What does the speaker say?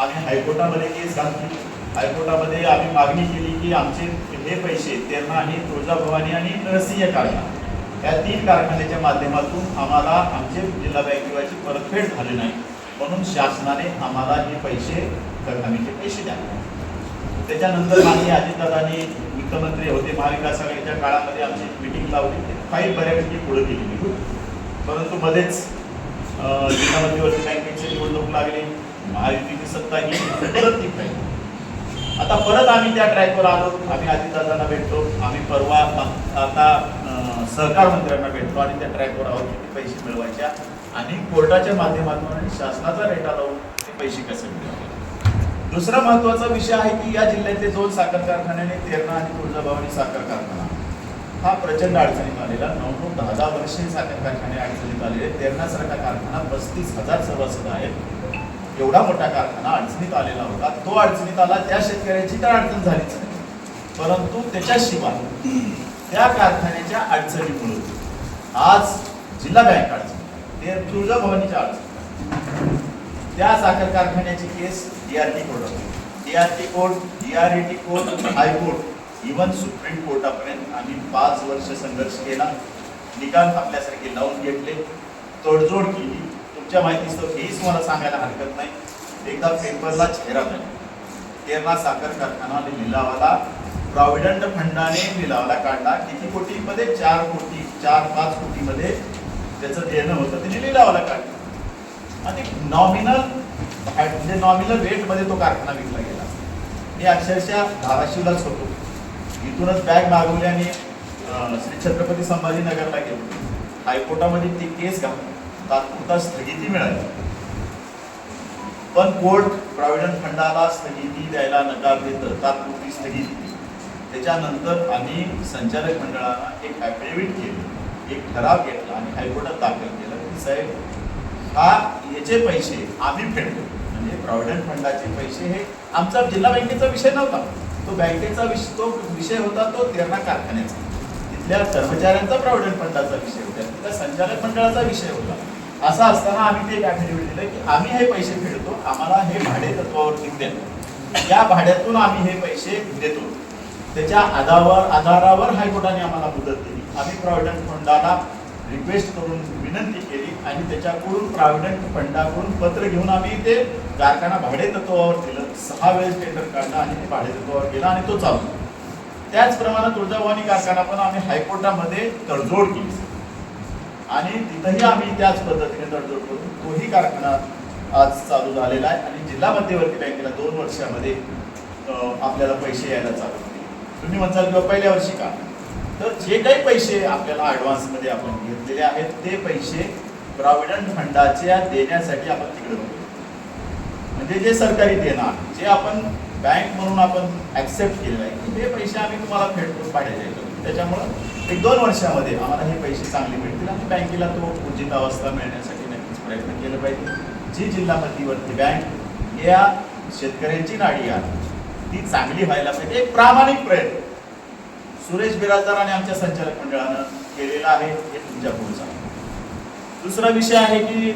आम्ही हायकोर्टामध्ये केस घातली हायकोर्टामध्ये आम्ही मागणी केली की आमचे हे पैसे त्यांना आणि तुळजाभवानी आणि नरसिंह कारखाना या तीन कारखान्याच्या माध्यमातून आम्हाला आमचे जिल्हा बँकेवरची परतफेड झाली नाही. म्हणून शासनाने आम्हाला हे पैसे कारखान्याचे पैसे द्या. त्याच्यानंतर माननीय अजितदादांनी मुख्यमंत्री होते महाविकास आघाडीच्या काळामध्ये आमची मिटिंग लावली. ती फाईल बऱ्यापैकी पुढे गेली परंतु मध्येच जिल्हा मध्यवर्ती बँकेची निवडणूक लागली. महायुतीची सत्ता ही परत पाहिजे. आता परत आम्ही त्या ट्रॅकवर आलो. आम्ही अजितदादांना भेटलो. आम्ही परवा आता सहकार मंत्र्यांना भेटलो आणि त्या ट्रॅकवर आहोत किती पैसे मिळवायच्या आणि कोर्टाच्या माध्यमातून आणि शासनाचा रेटा लावून ते पैसे कसे मिळवायचे. दुसरा महत्त्वाचा विषय आहे की या जिल्ह्यातले दोन साखर कारखान्याने तेरणा आणि तुळजाभवानी साखर कारखाना हा प्रचंड अडचणीत आलेला. नऊ नऊ दहा दहा वर्षे साखर कारखाने अडचणीत आलेले. तेरणासारखा कारखाना पस्तीस हजार सभासद आहेत. एवढा मोठा कारखाना अडचणीत आलेला होता. तो अडचणीत आला त्या शेतकऱ्याची तर अडचण झालीच नाही परंतु त्याच्याशिवाय त्या कारखान्याच्या अडचणीमुळे आज जिल्हा बँक अडचण ते तुळजाभवानीच्या अडचण. त्या साखर कारखान्याची case DRT court DRT court DRAT court high court even supreme कोर्टापर्यंत आम्ही पाच वर्ष संघर्ष केला. निकाल आपल्यासारखे लावून घेतले. तडजोड केली. तुमच्या माहितीस्तव हेच मला सांगायला हरकत नाही. एकदा पेपरला चेहरा झाला केरला साखर कारखाना लिलावाला प्रॉव्हिडंट फंडाने लिलावाला काढला. किती कोटीमध्ये? चार कोटी चार पाच कोटीमध्ये त्याचं देणं होतं. त्याने लिलावाला काढलं. आणि नॉमिनल म्हणजे नॉमिनल रेटमध्ये तो कारखाना विकला गेला. मी अक्षरशः धाराशिवलाच होतो. इथूनच बॅग मागवली आणि श्री छत्रपती संभाजीनगरला गेलो. हायकोर्टामध्ये ती केस घातली. तात्पुरता स्थगिती मिळाली. पण कोर्ट प्रॉव्हिडंट फंडाला स्थगिती द्यायला नकार देतं तात्पुरती स्थगिती त्याच्यानंतर आम्ही संचालक मंडळाला एक ॲफिडेव्हिट केलं एक ठराव घेतला आणि हायकोर्टात दाखल केलं की साहेब हा याचे पैसे आम्ही फेडतो. म्हणजे प्रॉव्हिडंट फंडाचे पैसे हे आमचा जिल्हा बँकेचा विषय नव्हता. तो बँकेचा विषय तो विषय होता तो तेरणा कारखान्याचा. तिथल्या कर्मचाऱ्यांचा प्रॉव्हिडंट फंडाचा विषय होता. तिथल्या संचालक मंडळाचा विषय होता. असं असताना आम्ही ते एक ॲफिडेव्हिट दिलं की आम्ही हे पैसे फेडतो आम्हाला हे भाडे तत्वावरती द्या या भाड्यातून आम्ही हे पैसे देतो. त्याच्या आधावर आधारावर हायकोर्टाने आम्हाला मुदत दिली. आम्ही प्रॉव्हिडंट फंडाला रिक्वेस्ट करून विनंती केली आणि त्याच्याकडून प्रॉव्हिडंट फंडाकडून पत्र घेऊन आम्ही ते कारखाना भाडे तत्वावर दिलं. सहा वेळेस टेंडर काढलं आणि ते भाडे तत्वावर गेला आणि तो चालू. त्याचप्रमाणे तुळजाभवानी कारखाना पण आम्ही हायकोर्टामध्ये तडजोड केली. आणि तिथंही आम्ही त्याच पद्धतीने तडजोड करून तोही कारखाना आज चालू झालेला आहे आणि जिल्हा मध्यवर्ती बँकेला दोन वर्षामध्ये आपल्याला पैसे यायला चालू तुम्ही म्हणताल किंवा पहिल्या वर्षी का? तर जे काही पैसे आपल्याला ॲडव्हान्समध्ये आपण घेतलेले आहेत ते पैसे प्रॉव्हिडंट फंडाच्या देण्यासाठी आपण तिकडे बघतो. म्हणजे जे सरकारी देणं जे आपण बँक म्हणून आपण ॲक्सेप्ट केलेलं आहे की हे पैसे आम्ही तुम्हाला फेडतो पाडायचे आहेत. त्याच्यामुळं एक दोन वर्षामध्ये आम्हाला हे पैसे चांगले मिळतील आणि बँकेला तो उचित अवस्था मिळण्यासाठी नक्कीच प्रयत्न केले पाहिजे. जी जिल्हा मध्यवर्ती बँक या शेतकऱ्यांची नाडी आहे ती चांगली व्हायला पाहिजे. एक प्रामाणिक प्रयत्न सुरेश बिराजदार आणि आमच्या संचालक मंडळानं केलेला आहे हे तुमच्या पुढचा दुसरा विषय आहे की